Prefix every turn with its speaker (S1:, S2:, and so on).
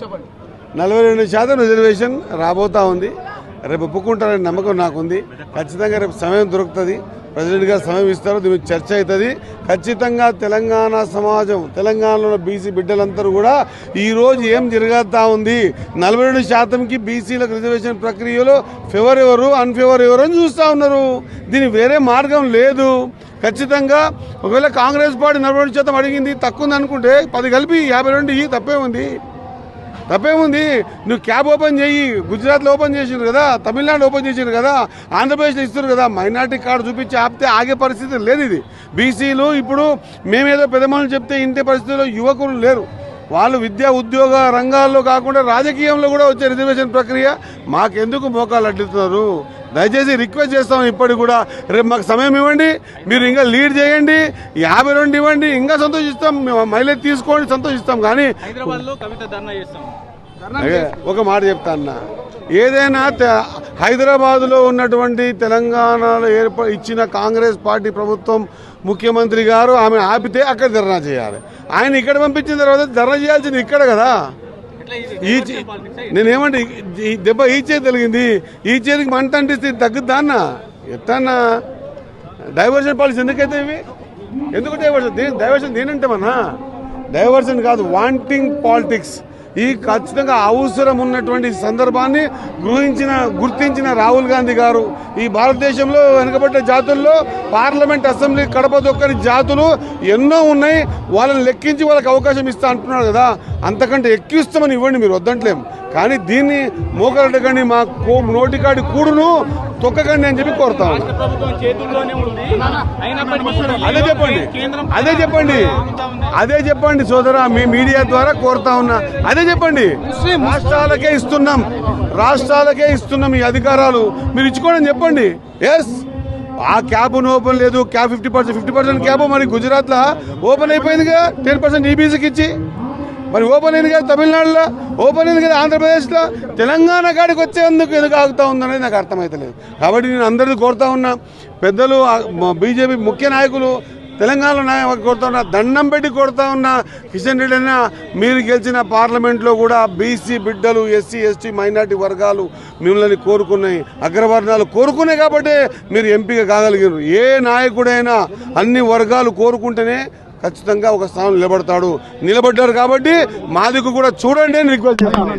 S1: చెప్పండి.
S2: నలభై రెండు శాతం రిజర్వేషన్ రాబోతా ఉంది. రేపు ఒప్పుకుంటారనే నమ్మకం నాకుంది. ఖచ్చితంగా రేపు సమయం దొరుకుతుంది. ప్రెసిడెంట్ గారు సమయం ఇస్తారు. దీని చర్చ అవుతుంది. ఖచ్చితంగా తెలంగాణ సమాజం తెలంగాణలో బీసీ బిడ్డలందరూ కూడా ఈరోజు ఏం జరుగుతూ ఉంది? నలభై రెండు శాతంకి బీసీలకు రిజర్వేషన్ ప్రక్రియలో ఫేవర్ ఎవరు అన్ఫేవర్ ఎవరు అని చూస్తూ ఉన్నారు. దీని వేరే మార్గం లేదు. ఖచ్చితంగా ఒకవేళ కాంగ్రెస్ పార్టీ నలభై రెండు శాతం అడిగింది తక్కువ ఉంది అనుకుంటే పది కలిపి యాభై రెండు తప్పే ఉంది. తప్పేముంది? నువ్వు క్యాబ్ ఓపెన్ చేయి గుజరాత్లో ఓపెన్ చేసిండ్రు కదా తమిళనాడు ఓపెన్ చేసిండ్రు కదా ఆంధ్రప్రదేశ్లో ఇస్తారు కదా మైనార్టీ కార్డు చూపించి ఆపితే ఆగే పరిస్థితి లేదు ఇది. బీసీలు ఇప్పుడు మేమేదో పెద్దమని చెప్తే ఇంటి పరిస్థితిలో యువకులు లేరు. వాళ్ళు విద్యా ఉద్యోగ రంగాల్లో కాకుండా రాజకీయంలో కూడా వచ్చే రిజర్వేషన్ ప్రక్రియ మాకెందుకు మోకాలు అడ్డుతున్నారు దయచేసి రిక్వెస్ట్ చేస్తాం ఇప్పటికి కూడా. రేపు మాకు సమయం ఇవ్వండి మీరు ఇంకా లీడ్ చేయండి యాభై రెండు ఇవ్వండి ఇంకా సంతోషిస్తాం మేము మైలేజ్ తీసుకోండి సంతోషిస్తాం. కానీ ఒక మాట చెప్తా అన్న. ఏదైనా హైదరాబాదులో ఉన్నటువంటి తెలంగాణలో ఏర్ప ఇచ్చిన కాంగ్రెస్ పార్టీ ప్రభుత్వం ముఖ్యమంత్రి గారు ఆమె ఆపితే అక్కడ ధర్నా చేయాలి. ఆయన ఇక్కడ పంపించిన తర్వాత ధర్నా చేయాల్సింది ఇక్కడ కదా. నేనేమంటే ఈ- దెబ్బ ఈ చేతి తెలిగింది ఈ చేతికి మంట అంటిస్తే తగ్గుద్దా అన్న? ఎట్టన్నా? డైవర్షన్ పాలసీ ఎందుకైతే ఇవి? ఎందుకు డైవర్షన్ డైవర్షన్ దేనంటామన్నా డైవర్షన్ కాదు వాంటింగ్ పాలిటిక్స్ ఈ ఖచ్చితంగా అవసరం ఉన్నటువంటి సందర్భాన్ని గృహించిన గుర్తించిన రాహుల్ గాంధీ గారు. ఈ భారతదేశంలో వెనుకబడ్డ జాతుల్లో పార్లమెంట్ అసెంబ్లీ కడప దొక్కని జాతులు ఎన్నో ఉన్నాయి. వాళ్ళని లెక్కించి వాళ్ళకి అవకాశం ఇస్తా అంటున్నారు కదా. అంతకంటే ఎక్కిస్తామని ఇవ్వండి మీరు వద్దంటలేం. కానీ దీన్ని మోకరటకండి మా కో- నోటికాడి కూడును తొక్కకండి అని చెప్పి కోరుతాం అదే చెప్పండి. అదే చెప్పండి. అదే చెప్పండి సోదరా మీ మీడియా ద్వారా కోరుతా ఉన్నా. అదే చెప్పండి. రాష్ట్రాలకే ఇస్తున్నాం. రాష్ట్రాలకే ఇస్తున్నాం ఈ అధికారాలు. మీరు ఇచ్చుకోండి చెప్పండి. ఎస్ ఆ క్యాబ్ ఓపెన్ లేదు. Cab fifty percent fifty percent cab మరి గుజరాత్లో ఓపెన్ అయిపోయిందిగా. టెన్ పర్సెంట్ ఈబీసీకి ఇచ్చి. మరి ఓపెన్ అయింది కదా తమిళనాడులో ఓపెన్ అయింది కదా ఆంధ్రప్రదేశ్లో. తెలంగాణ కాడికి వచ్చేందుకు ఎందుకు ఆగుతా ఉందనేది నాకు అర్థమవుతలేదు కాబట్టి నేను అందరినీ కోరుతా ఉన్నా. పెద్దలు బీజేపీ ముఖ్య నాయకులు తెలంగాణలో నాయకులు కొడతా ఉన్నా దండం పెట్టి కొడతా ఉన్నా కిషన్ రెడ్డి అయినా మీరు గెలిచిన పార్లమెంట్లో కూడా బీసీ బిడ్డలు ఎస్సీ ఎస్టీ మైనార్టీ వర్గాలు మిమ్మల్ని కోరుకున్నాయి. అగ్రవర్ణాలు కోరుకున్నాయి కాబట్టి మీరు ఎంపీగా కాగలిగారు. ఏ నాయకుడైనా అన్ని వర్గాలు కోరుకుంటేనే ఖచ్చితంగా ఒక స్థానం నిలబడతాడు. నిలబడ్డారు కాబట్టి మాదికు కూడా చూడండి అని రిక్వెస్ట్ చేస్తాను